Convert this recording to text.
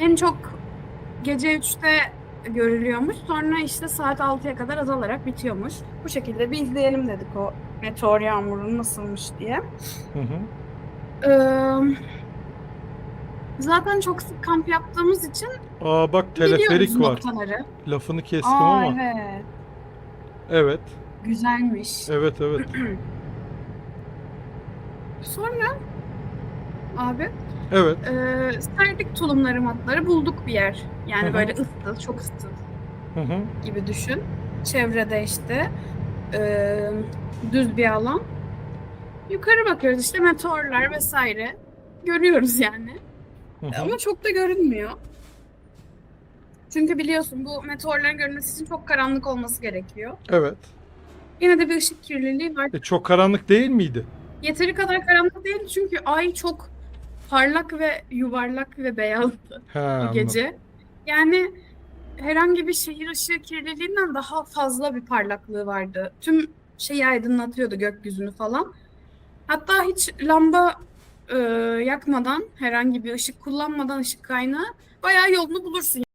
en çok gece 3'te görülüyormuş. Sonra işte saat 6'ya kadar azalarak bitiyormuş. Bu şekilde bir izleyelim dedik o meteor yağmuru nasılmış diye. Hı hı. Ee, zaten çok sık kamp yaptığımız için Aa bak biliyoruz teleferik var. noktaları. Lafını kestim Aa ama. evet. Evet. Güzelmiş. Evet evet. Sonra abi Evet. e, serdik tulumları matları bulduk bir yer. Yani Hı hı. böyle ıssız, çok ıssız Hı hı. gibi düşün. Çevrede işte e, düz bir alan. Yukarı bakıyoruz işte meteorlar vesaire. Görüyoruz yani. Hı hı. Ama çok da görünmüyor. Çünkü biliyorsun bu meteorların görünmesi için çok karanlık olması gerekiyor. Evet. Yine de bir ışık kirliliği var. E, çok karanlık değil miydi? Yeteri kadar karanlık değil çünkü ay çok parlak ve yuvarlak ve beyazdı He, anladım. gece. Yani herhangi bir şehir ışığı kirliliğinden daha fazla bir parlaklığı vardı. Tüm şeyi aydınlatıyordu gökyüzünü falan. Hatta hiç lamba e, yakmadan, herhangi bir ışık kullanmadan ışık kaynağı bayağı yolunu bulursun.